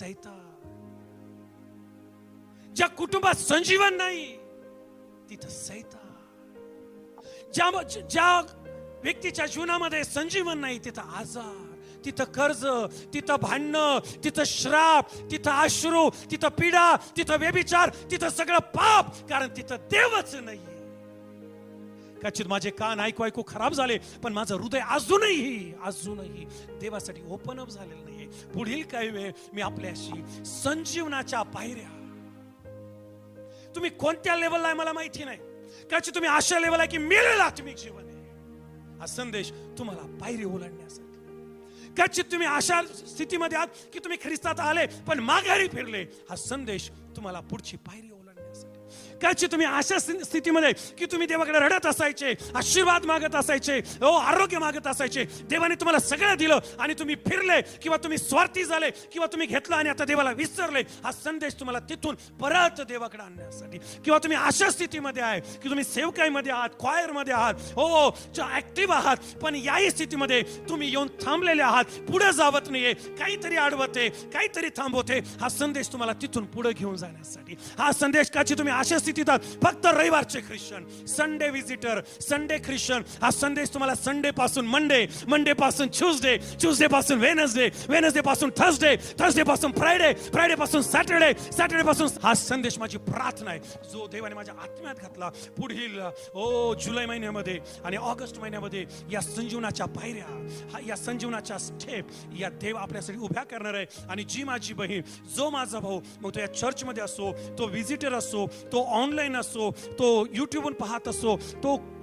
तिथं ज्या कुटुंबात संजीवन नाही तिथं सैता ज्या ज्या व्यक्तीच्या जीवनामध्ये संजीवन नाही तिथं आजार तिथं कर्ज तिथं भांडणं तिथं श्राप तिथं अश्रू तिथं पीडा तिथं व्यभिचार तिथं सगळं पाप कारण तिथं देवच नाहीये. कदाचित माझे कान ऐकू ऐकू खराब झाले पण माझं हृदय अजूनही अजूनही देवासाठी ओपन अप झालेलं पुढील काही वेळ मी आपल्याशी संजीवनाच्या पायऱ्या. तुम्ही कोणत्या लेवलला आहे मला माहिती नाही. कदाचित तुम्ही अशा लेवल आहे की मिळेल आत्मिक जीवन आहे. हा संदेश तुम्हाला पायरी ओलांडण्यासाठी. कदाचित तुम्ही अशा स्थितीमध्ये आहात की तुम्ही ख्रिस्तात आले पण माघारी फिरले. हा संदेश तुम्हाला पुढची पायरी कदाचित तुम्ही अशा स्थितीमध्ये की तुम्ही देवाकडे रडत असायचे आशीर्वाद मागत असायचे हो आरोग्य मागत असायचे. देवाने तुम्हाला सगळं दिलं आणि तुम्ही फिरले किंवा तुम्ही स्वार्थी झाले किंवा तुम्ही घेतलं आणि आता देवाला विसरले हा संदेश तुम्हाला तिथून परत देवाकडे आणण्यासाठी. किंवा तुम्ही अशा स्थितीमध्ये आहे की तुम्ही सेवकाईमध्ये आहात मध्ये आहात हो, हो ऍक्टिव्ह आहात पण याही स्थितीमध्ये तुम्ही येऊन थांबलेले आहात. पुढे जावत नाहीये काहीतरी अडवते काहीतरी थांबवते. हा संदेश तुम्हाला तिथून पुढे घेऊन जाण्यासाठी. हा संदेश काची तुम्ही अशा स्थितीत आहात. फक्त रविवारचे Christian Sunday visitor Sunday Christian. हा संदेश तुम्हाला संडे पासून मंडे मंडे पासून ट्युजडे ट्युजडे पासून वेनसडे वेनसडे पासून थर्सडे थर्सडे पासून फ्रायडे फ्रायडे पासून सॅटरडे सॅटरडे पासून हा संदेश माझी प्रार्थना आहे. जो देवाने माझ्या आत्म्यात घातला पुढील ओ जुलै महिन्यामध्ये आणि ऑगस्ट महिन्यामध्ये या संजीवनाच्या पायऱ्या या संजीवनाच्या स्टेप या देव आपल्यासाठी उभ्या करणार आहे. आणि जी माझी बहीण जो माझा भाऊ मग तो या चर्चमध्ये असो तो व्हिजिटर असो तो ऑनलाईन असो तो यूट्यूबवर पाहत असो तो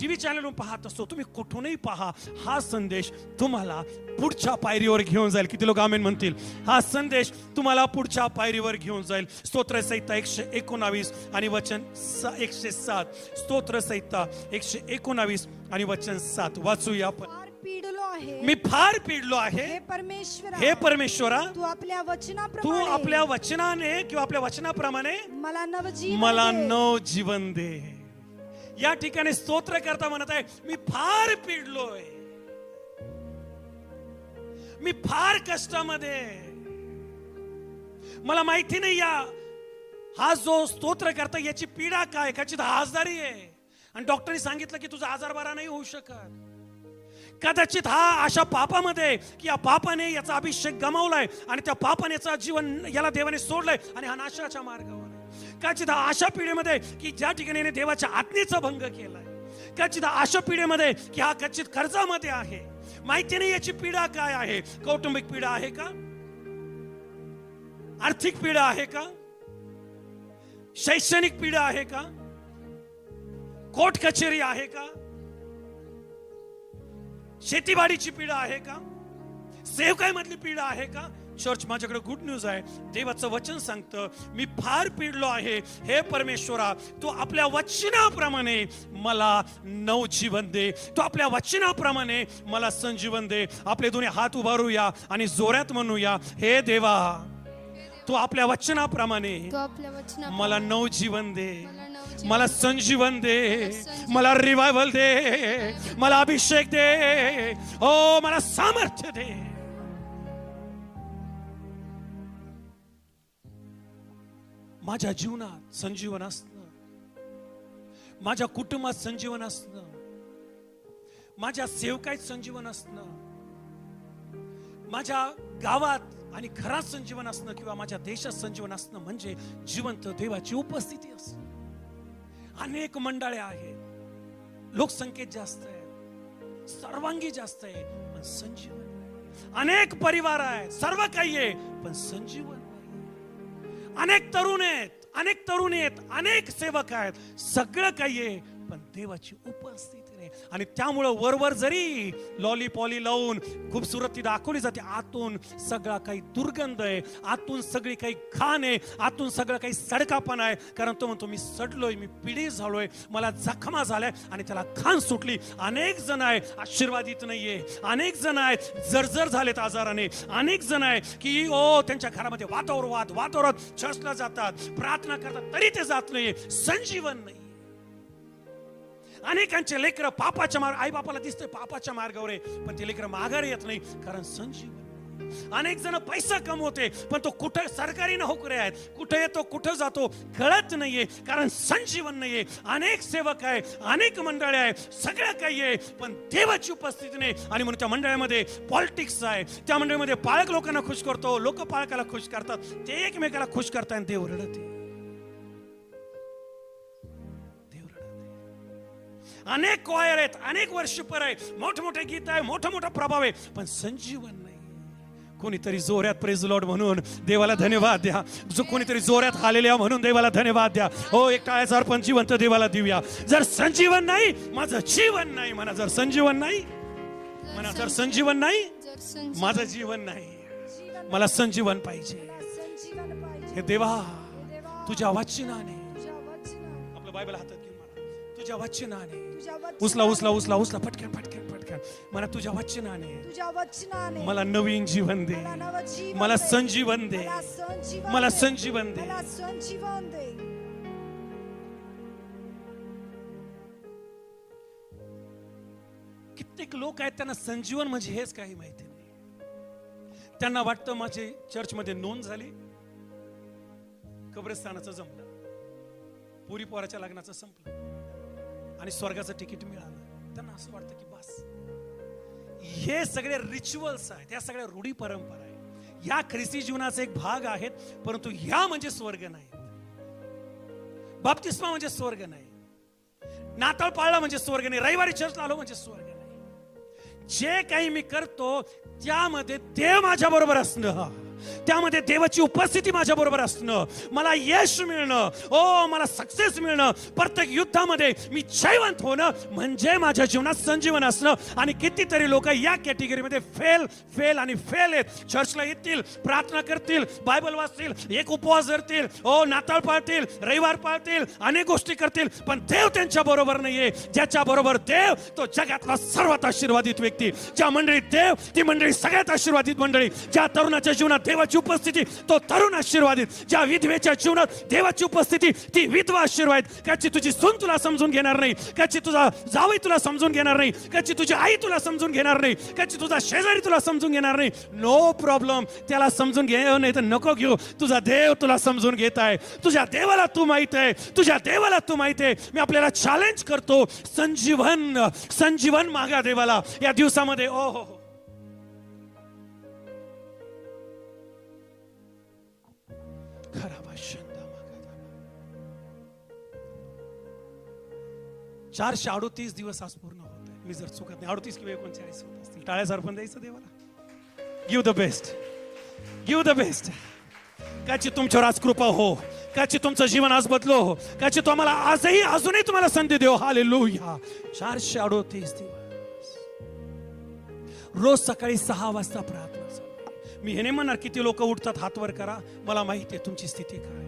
टी व्ही चॅनलवर पाहत असतो तुम्ही कुठूनही पहा हा संदेश तुम्हाला पुढच्या पायरीवर घेऊन जाईल. किती लोक आमेन म्हणतील? हा संदेश तुम्हाला पुढच्या पायरीवर घेऊन जाईल. स्तोत्रसंहिता एकशे एकोणावीस आणि वचन सा- एकशे सात. स्तोत्र संहिता एकशे एकोणावीस आणि वचन सात. वाचूया आपण. आहे. मी फार पिडलो आहे. हे परमेश्वरा हे परमेश्वरा तू आपल्या तू वचनाप्रमाणे आपल्या वचनाने किंवा आपल्या वचनाप्रमाणे मला नवजीवन मला दे. नव जीवन दे. या ठिकाणी स्तोत्र करता म्हणत आहे मी फार पिडलोय. मी फार कष्टामध्ये. आहे. मला माहिती नाही या. हा जो स्तोत्र करता याची पीडा काय? कदाचित हा आजारी आहे. आणि डॉक्टरनी सांगितलं की तुझा आजार बरा नाही होऊ शकत. कदाचित हा अशा पापामध्ये आहे की या पापाने याचा अभिषेक गमावलाय आणि त्या पापाने याचा जीवन याला देवाने सोडलंय आणि हा नाशाच्या मार्गावर कदाचित हा अशा पिढीमध्ये की ज्या ठिकाणी देवाच्या आज्ञेचा भंग केलाय. कदाचित अशा पिढीमध्ये की हा कदाचित कर्जामध्ये आहे. माहिती नाही याची पीडा काय आहे. कौटुंबिक पीडा आहे का? आर्थिक पीडा आहे का? शैक्षणिक पीडा आहे का? कोर्ट कचेरी आहे का? शेतीवाडीची पीडा आहे का? सेवकाई मधली पीडा आहे का? चर्च माझ्याकडे गुड न्यूज आहे. देवाचं वचन सांगतं मी फार पिडलो आहे. हे परमेश्वरा तू आपल्या वचनाप्रमाणे मला नव जीवन दे. तू आपल्या वचनाप्रमाणे मला संजीवन दे. आपले दोन्ही हात उभारूया आणि जोरात म्हणूया हे देवा तू आपल्या वचनाप्रमाणे मला नव जीवन दे. मला संजीवन दे मला रिवायवल दे मला अभिषेक दे हो मला सामर्थ्य दे. माझ्या जीवनात संजीवन असणं माझ्या कुटुंबात संजीवन असणं माझ्या सेवकाईत संजीवन असणं माझ्या गावात आणि घरात संजीवन असणं किंवा माझ्या देशात संजीवन असणं म्हणजे जिवंत देवाची उपस्थिती असणं. अनेक मंडळे आहेत. लोकसंख्येत जास्त आहे सर्वांगी जास्त आहे. पण संजीवन अनेक परिवार आहेत. सर्व काही आहे पण संजीवन अनेक तरुण आहेत. अनेक तरुणी आहेत. अनेक सेवक आहेत. सगळं काही आहे पण देवाची उपस्थिती नाही आणि त्यामुळं वरवर जरी लॉली पॉली लावून खूपसुरत ती दाखवली जाते आतून सगळा काही दुर्गंध आहे आतून सगळी काही घाण आहे आतून सगळं काही सडकापण आहे. कारण तो म्हणतो मी सडलोय मी पिढी झालोय मला जखमा झालाय आणि त्याला घाण सुटली. अनेक जण आहे आशीर्वादित नाहीये. अनेक जण आहेत जर्जर झालेत आजाराने. अनेक जण आहे की ओ त्यांच्या घरामध्ये वातावर वात वातावरात चर्चला जातात प्रार्थना करतात तरी ते जात नाहीये. संजीवन नाही अनेकांचे लेकरं पापाच्या मार्ग आई बापाला दिसतंय पापाच्या मार्गावर आहे पण ते लेकरं माघार येत नाही कारण संजीवन अनेक जण पैसा कमवते पण तो कुठे सरकारी नोकरी आहेत कुठे येतो कुठं जातो कळत नाहीये कारण संजीवन नाहीये. अनेक सेवक आहे अनेक मंडळे आहे सगळं काही आहे पण देवाची उपस्थिती नाही. आणि म्हणून त्या मंडळामध्ये पॉलिटिक्स आहे. त्या मंडळामध्ये पाळक लोकांना खुश करतो लोक पाळकाला खुश करतात ते एकमेकाला खुश करतात देव रडते अनेक कॉयर आहेत अनेक वर्षपर आहे. मोठमोठे गीत आहे मोठा मोठा प्रभाव आहे पण संजीवन नाही. कोणीतरी जोऱ्यात प्रेज लॉर्ड म्हणून देवाला धन्यवाद द्या. जो कोणीतरी जोऱ्यात हालेल्या म्हणून देवाला धन्यवाद द्या. हो एक टाळ्याचा अर्पण जिवंत देवाला देऊया. जर संजीवन नाही माझं जीवन नाही म्हणा. जर संजीवन नाही म्हणा. जर संजीवन नाही माझं जीवन नाही. मला संजीवन पाहिजे. हे देवा तुझ्या वाचनाने. तुझ्या आपलं बायबल हातात तुझ्या वचनाने. उचला उचला उचला उचला पटकन पटकन पटकन. मला तुझ्या वचनाने. तुझ्या वचनाने. मला नवीन जीवन दे. मला. संजीवन दे. मला संजीवन दे. कित्येक लोक आहेत त्यांना संजीवन म्हणजे हेच काही माहिती नाही. त्यांना वाटतं माझी चर्चमध्ये नोंद झाली. कब्रस्तानाचं जमलं. पुरी पोराच्या लग्नाचं संपलं. आणि स्वर्गाचं तिकीट मिळालं. त्यांना असं वाटतं की बस. हे सगळे रिच्युअल्स आहेत या सगळ्या रूढी परंपरा आहेत. या ख्रिस्ती जीवनाचा एक भाग आहेत परंतु ह्या म्हणजे स्वर्ग नाही. बाप्तिस्मा म्हणजे स्वर्ग नाही. नाताळ पाळला म्हणजे स्वर्ग नाही. रविवारी चर्चला आलो म्हणजे स्वर्ग नाही. जे काही मी करतो त्यामध्ये देव माझ्या बरोबर असणं. त्यामध्ये देवाची उपस्थिती माझ्या बरोबर असणं मला यश मिळणं ओ मला सक्सेस मिळणं प्रत्येक युद्धामध्ये मी जयवंत होणं म्हणजे माझ्या जीवनात संजीवन असणं. आणि कितीतरी लोक या कॅटेगरीमध्ये फेल फेल आणि फेल आहेत. चर्चला येतील प्रार्थना करतील बायबल वाचतील एक उपवास धरतील ओ नाताळ पाळतील रविवार पाळतील अनेक गोष्टी करतील पण देव त्यांच्या बरोबर नाहीये. ज्याच्या बरोबर देव तो जगातला सर्वात आशीर्वादित व्यक्ती. ज्या मंडळीत देव ती मंडळी सगळ्यात आशीर्वादित मंडळी. ज्या तरुणाच्या जीवनात देवाची उपस्थिती तो तरुण आशीर्वादित ज्या विधवेच्या जीवनात देवाची उपस्थिती ती विधवा आशीर्वाद त्याची तुझी सून तुला समजून घेणार नाही. त्याची तुझा जावई तुला समजून घेणार नाही. त्याची तुझी आई तुला समजून घेणार नाही. त्याची तुझा शेजारी तुला समजून घेणार नाही. नो प्रॉब्लेम त्याला समजून घे नाही तर नको घेऊ. तुझा देव तुला समजून घेत आहे. तुझ्या देवाला तू माहीत आहे. तुझ्या देवाला तू माहीत आहे. मी आपल्याला चॅलेंज करतो. संजीवन संजीवन मागा देवाला. या दिवसामध्ये ओ हो चारशे अडोतीस दिवस आज पूर्ण होत आहे. मी जर चुकत नाही अडतीस किंवा एकोणचाळीस होत असतील टाळ्या अर्पण द्यायचं देवाला. Give the best give the best काची तुमच्यावर आज कृपा हो. काची तुमचं जीवन आज बदलो हो. काची तो आम्हाला आजही अजूनही तुम्हाला संधी देऊ हाले चारशे अडोतीस दिवस. रोज सकाळी सहा वाजता प्रार्थना. मी हे नाही म्हणणार किती लोक उठतात हातवर करा. मला माहिती आहे तुमची स्थिती काय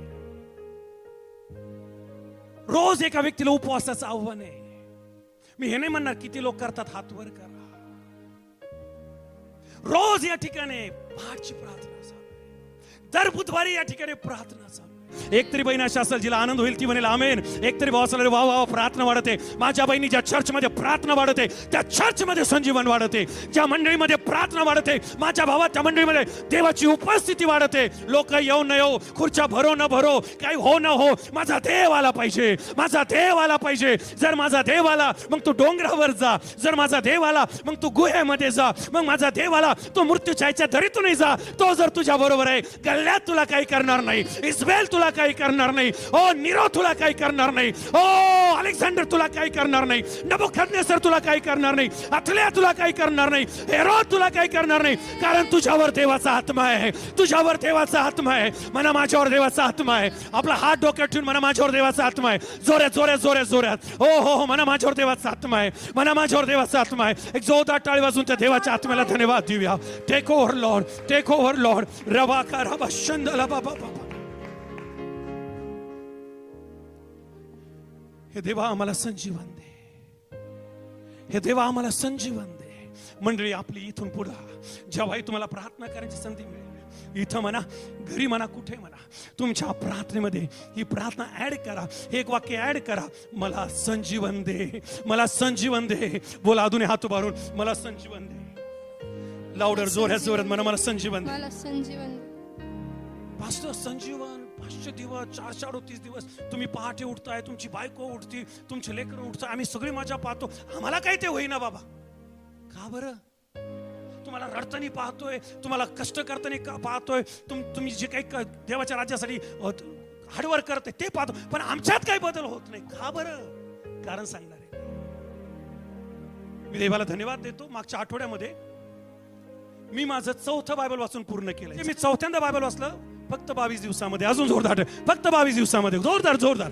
रोज एका व्यक्तीला उपवासाचं आव्हान आहे. मी हे नाही म्हणणार किती लोक करतात हातवर करा. रोज या ठिकाणी पाठची प्रार्थना चालू दर बुधवारी या ठिकाणी प्रार्थना चालू एक तरी बहीण अशी असेल जिला आनंद होईल ती म्हणेल आमेन. एक तरी भाऊ असेल वा वा प्रार्थना वाढते. माझ्या बहिणी ज्या चर्चमध्ये प्रार्थना वाढते. त्या चर्चमध्ये संजीवन वाढते. ज्या मंडळीमध्ये प्रार्थना वाढते माझ्या भावात त्या मंडळीमध्ये देवाची उपस्थिती वाढते. लोक येऊ न येऊ खुर्च्या भरो न भरो काही हो न हो माझा देव आला पाहिजे. माझा देव आला पाहिजे. जर माझा देव आला मग तू डोंगरावर जा. जर माझा देव आला मग तू गुहेमध्ये जा. मग माझा देव आला तो मृत्यूच्या धरीतूनही जा. तो जर तुझ्या बरोबर आहे गल्ल्यात तुला काही करणार नाही. इस्बेल तुला काही करणार नाही. ओ निरो तुला काही करणार नाही. ओ अलेक्झांडर तुला काही करणार नाही. नबुखदनेसर तुला काही करणार नाही. अथल्या तुला काही करणार नाही. हेरो तुला काही करणार नाही. कारण तुझ्यावर देवाचा आत्मा आहे. तुझ्यावर देवाचा आत्मा आहे. मला माझ्यावर देवाचा आत्मा आहे. आपला हात डोक्यात ठेवून म्हणा माझ्यावर देवाचा आत्मा आहे. जोऱ्यात जोऱ्यात जोऱ्यात जोऱ्यात हो हो हो म्हणा माझ्यावर देवाचा आत्मा आहे. म्हणा माझ्यावर देवाचा आत्मा आहे. एक जोरदार टाळी वाजून त्या देवाच्या आत्म्याला धन्यवाद देऊया. Take over Lord take over Lord रवा का रवा शंदला बाबा बाबा हे देवा आम्हाला संजीवन दे. हे देवा आम्हाला संजीवन दे. मंडळी आपली इथून पुढं जेव्हाही तुम्हाला प्रार्थना करायची संधी मिळेल इथं म्हणा घरी म्हणा कुठे म्हणा तुमच्या प्रार्थनेमध्ये ही प्रार्थना ऍड करा. एक वाक्य ऍड करा. मला संजीवन दे. मला संजीवन दे. बोला अजून हात उभारून मला संजीवन दे. लावडर जोऱ्यात जोरात म्हणा मला संजीवन दे. मला संजीवन पाचशे संजीवन. पाचशे दिवस चार चार तीस दिवस. तुम्ही पहाटे उठताय तुमची बायको उठती तुमचे लेकर उठताय आम्ही सगळी मजा पाहतो. आम्हाला काय ते होईना बाबा. का बरं? तुम्हाला रडताना पाहतोय तुम्हाला कष्ट करताना का- पाहतोय तुम तुम्ही जे काही क- देवाच्या राज्यासाठी हार्डवर्क करते ते पाहतो. पण आमच्यात काही बदल होत नाही. का बरं? कारण सांगणार आहे. मी देवाला धन्यवाद देतो. मागच्या आठवड्यामध्ये मी माझं चौथं बायबल वाचून पूर्ण केलं मी चौथ्यांदा बायबल वाचलं फक्त बावीस दिवसामध्ये अजून जोरदार. फक्त बावीस दिवसामध्ये. जोरदार जोरदार.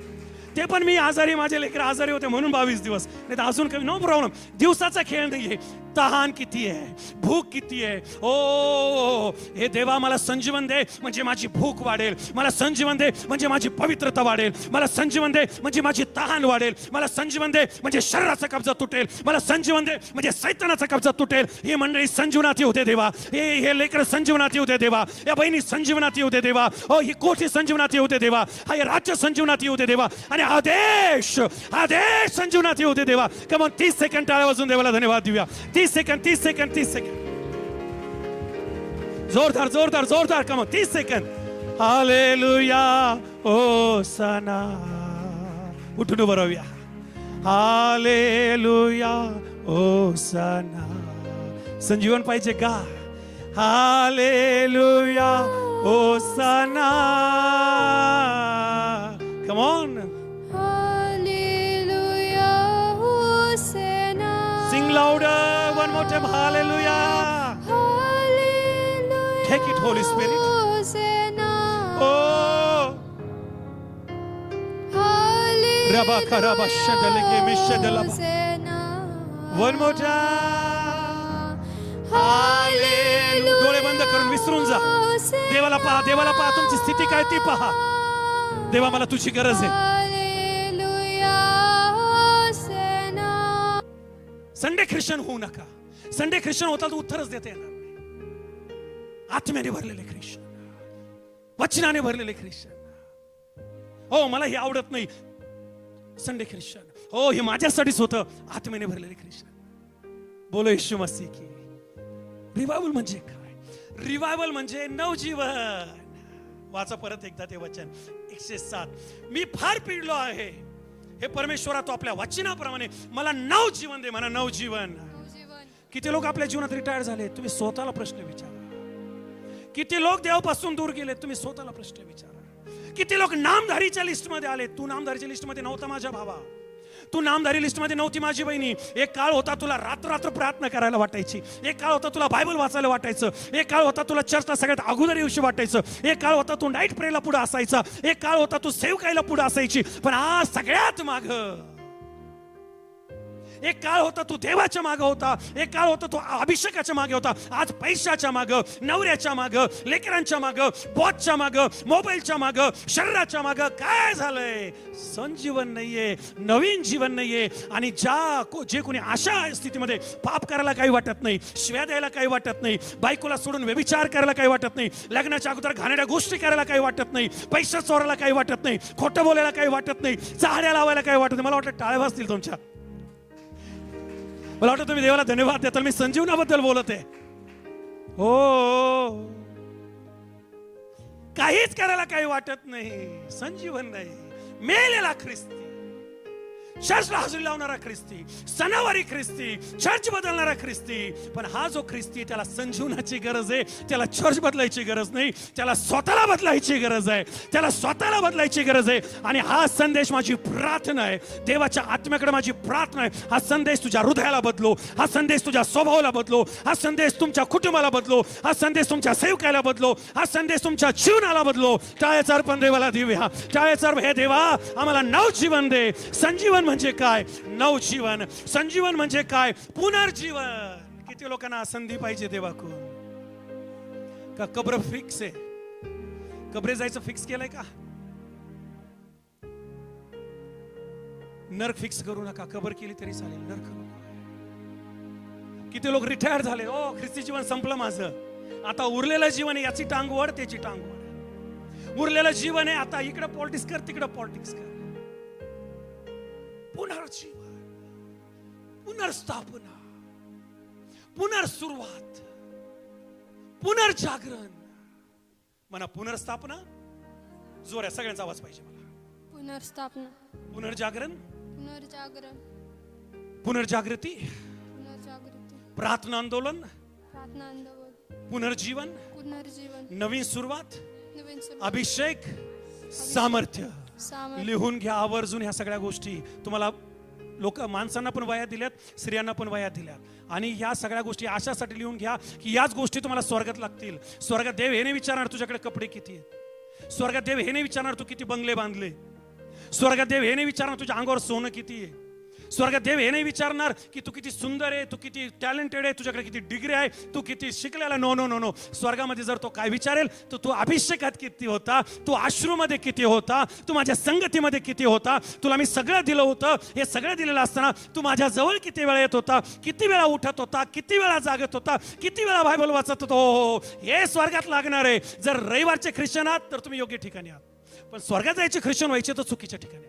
ते पण मी आजारी माझे लेकर आजारी होते म्हणून बावीस दिवस. नाही तर अजून कमी नो प्रॉब्लेम दिवसाचा खेळ नाही आहे तहान किती आहे? भूक किती आहे? ओ हे देवा मला संजीवन दे म्हणजे माझी भूक वाढेल. मला संजीवन दे म्हणजे माझी पवित्रता वाढेल. मला संजीवन दे म्हणजे माझी तहान वाढेल. मला संजीवन दे म्हणजे शरीराचा कब्जा तुटेल. मला संजीवन दे म्हणजे सैतानाचा कब्जा तुटेल. हे मंडळी संजीवनात येऊ दे देवा. हे हे लेकर संजीवनात येऊ दे देवा. या बहिणी संजीवनात येऊ दे देवा. ओ ही कोठी संजीवनात येऊ दे देवा. हा हे राज्य संजीवनात येऊ दे देवा. आणि आदेश आदेश संजीवनात येऊ दे देवा. कमन तीस सेकंड टाळ्या वाजून देवाला धन्यवाद देऊया. तीस सेकंड तीस सेकंड तीस सेकंड जोरदार जोरदार जोरदार कमन तीस सेकंड हालेलुया ओ सना उठून उभं राहूया हालेलुया ओ सना संजीवन पाहिजे का hallelujah O more time hallelujah hallelujah Take it, Holy Spirit. मिशदलबा hosanna one more time hallelujah डोळे बंद करून विसरून जा. देवाला पहा देवाला पहा तुमची स्थिती काय ती पहा. देवा मला तुझी गरज आहे. संडे ख्रिश्चन होऊ नका. संडे ख्रिश्चन होता तर उत्तरच देता येणार नाही. आत्म्याने भरलेले ख्रिश्चन. वचनाने भरलेले ख्रिश्चन. हो मला हे आवडत नाही. Sunday Christian. हो हे माझ्यासाठीच होतं. आत्म्याने भरलेले ख्रिश्चन. बोलो येशू मसी की. रिवायवल म्हणजे काय? रिवायवल म्हणजे नवजीवन. वाचा परत एकदा ते वचन. एकशे सात. मी फार पिडलो आहे. हे परमेश्वरा तो आपल्या वचनाप्रमाणे मला नव जीवन दे मला नवजीवन. जीवन किती लोक आपल्या जीवनात रिटायर झाले तुम्ही स्वतःला प्रश्न विचारा. किती लोक देवापासून दूर गेले तुम्ही स्वतःला प्रश्न विचारा. किती लोक नामधारीच्या लिस्टमध्ये आले तू नामधारीच्या लिस्टमध्ये नव्हता माझ्या भावा. तू नामधारी लिस्टमध्ये नव्हती माझी बहिणी. एक काळ होता तुला रात्र रात्र प्रार्थना करायला वाटायची. एक काळ होता तुला बायबल वाचायला वाटायचं. एक काळ होता तुला चर्चला सगळ्यात अगोदर येऊशी वाटायचं. एक काळ होता तू नाईट प्रेला पुढे असायचा. एक काळ होता तू सेव कायला पुढे असायची. पण आज सगळ्यात माग एक काळ होता तू देवाच्या मागे होता एक काळ होता तू अभिषेकाच्या मागे होता. आज पैशाच्या मागं नवऱ्याच्या मागं लेकरांच्या मागं बॉसच्या मागं मोबाईलच्या मागं शरीराच्या मागं काय झालंय? संजीवन नाहीये नवीन जीवन नाहीये. आणि ज्या को- जे कोणी अशा स्थितीमध्ये पाप करायला काही वाटत नाही शिव्या द्यायला काही वाटत नाही बायकोला सोडून व्यभिचार करायला काही वाटत नाही लग्नाच्या अगोदर घाणेरड्या गोष्टी करायला काही वाटत नाही पैसा चोरायला काही वाटत नाही खोटं बोलायला काही वाटत नाही चाहड्या लावायला काही वाटत नाही. मला वाटतं टाळ्या वाजतील तुमच्या. मला वाटतं तुम्ही देवाला धन्यवाद देताल. मी संजीवनाबद्दल बोलत आहे. हो. काहीच करायला काही वाटत नाही. संजीवन नाही. मेलेला ख्रिस्ती. चर्चला हजेरी लावणारा ख्रिस्ती सणावारी ख्रिस्ती चर्च बदलणारा ख्रिस्ती पण हा जो ख्रिस्ती त्याला संजीवनाची गरज आहे. त्याला चर्च बदलायची गरज नाही. त्याला स्वतःला बदलायची गरज आहे. त्याला स्वतःला बदलायची गरज आहे. आणि हा संदेश माझी प्रार्थना आहे. देवाच्या आत्म्याकडे माझी प्रार्थना आहे. हा संदेश तुझ्या हृदयाला बदलो. हा संदेश तुझ्या स्वभावाला बदलो. हा संदेश तुमच्या कुटुंबाला बदलो. हा संदेश तुमच्या सेवकाला बदलो. हा संदेश तुमच्या जीवनाला बदलो. टाळ्याचा अर्पण देवाला देऊया. टाळ्याचा अर्पण हे देवा आम्हाला नवजीवन दे. संजीवन म्हणजे काय? नवजीवन संजीवन म्हणजे काय? पुनर्जीवन. किती लोकांना संधी पाहिजे देवाकून का कब्र फिक्स आहे? कबरे जायचं फिक्स केलंय का? नर्क फिक्स करू नका. कबर केली तरी चालेल. नर्क किती लोक रिटायर झाले. ओ ख्रिस्ती जीवन संपलं माझं. आता उरलेलं जीवन आहे याची टांग वर त्याची टांग वर उरलेलं जीवन आहे आता इकडे पॉलिटिक्स कर तिकडे पॉलिटिक्स कर. पुनर्जीवन पुनर्स्थापना पुनर्सुरुवात पुनर्जागरण. म्हणा पुनर्स्थापना जोर आहे सगळ्यांचा आवाज पाहिजे मला. पुनर्स्थापना. पुनर्जागरण. पुनर्जागरण. पुनर्जागृती. पुनर्जागृती. प्रार्थना आंदोलन. प्रार्थना आंदोलन. पुनर्जीवन. पुनर्जीवन. नवीन सुरुवात. नवीन सुरुवात, अभिषेक. सामर्थ्य सामर्थ्य. लिहून घ्या आवर्जून ह्या सगळ्या गोष्टी. तुम्हाला लोक माणसांना पण वया दिल्यात स्त्रियांना पण वया दिल्यात. आणि ह्या सगळ्या गोष्टी अशासाठी लिहून घ्या की याच गोष्टी तुम्हाला स्वर्गात लागतील. स्वर्गात देव हे नाही विचारणार तुझ्याकडे कपडे किती आहेत. स्वर्गात देव हे नाही विचारणार तू किती बंगले बांधले. स्वर्गात देव हे नाही विचारणार तुझ्या अंगावर सोनं किती आहे. स्वर्गात देव हे नाही विचारणार की तू किती सुंदर आहे तू किती टॅलेंटेड आहे तुझ्याकडे किती डिग्री आहे तू किती शिकलेला नो नो नो नो स्वर्गामध्ये जर तो काय विचारेल तर तू अभिषेकात किती होता तू आश्रूमध्ये किती होता तू माझ्या संगतीमध्ये किती होता तुला मी सगळं दिलं होतं. हे सगळं दिलेलं असताना तू माझ्या जवळ किती वेळा येत होता किती वेळा उठत होता किती वेळा जागत होता किती वेळा बायबल वाचत होतो. हो, हो, हो हे स्वर्गात लागणार आहे. जर रविवारचे ख्रिश्चन आहात तर तुम्ही योग्य ठिकाणी आहात. पण स्वर्गात जायचे ख्रिश्चन व्हायचे तर चुकीच्या ठिकाणी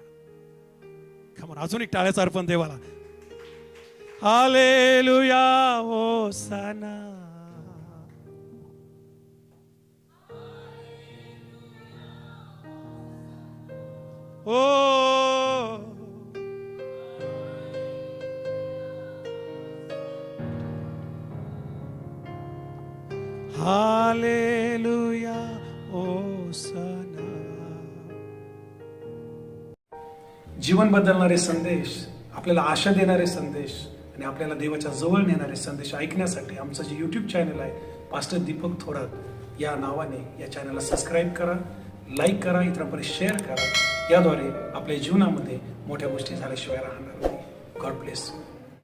आहात अजून एक टाळ्याचा अर्पण देवाला. हालेलुया ओ सना. ओ. हालेलुया ओ सना. जीवन बदलणारे संदेश आपल्याला आशा देणारे संदेश आणि आपल्याला देवाच्या जवळ नेणारे संदेश ऐकण्यासाठी आमचं जे यूट्यूब चॅनल आहे पास्टर दीपक थोरात या नावाने या चॅनलला सबस्क्राईब करा लाईक करा इतरांपर्यंत शेअर करा. याद्वारे आपल्या जीवनामध्ये मोठ्या गोष्टी झाल्याशिवाय राहणार नाही. God bless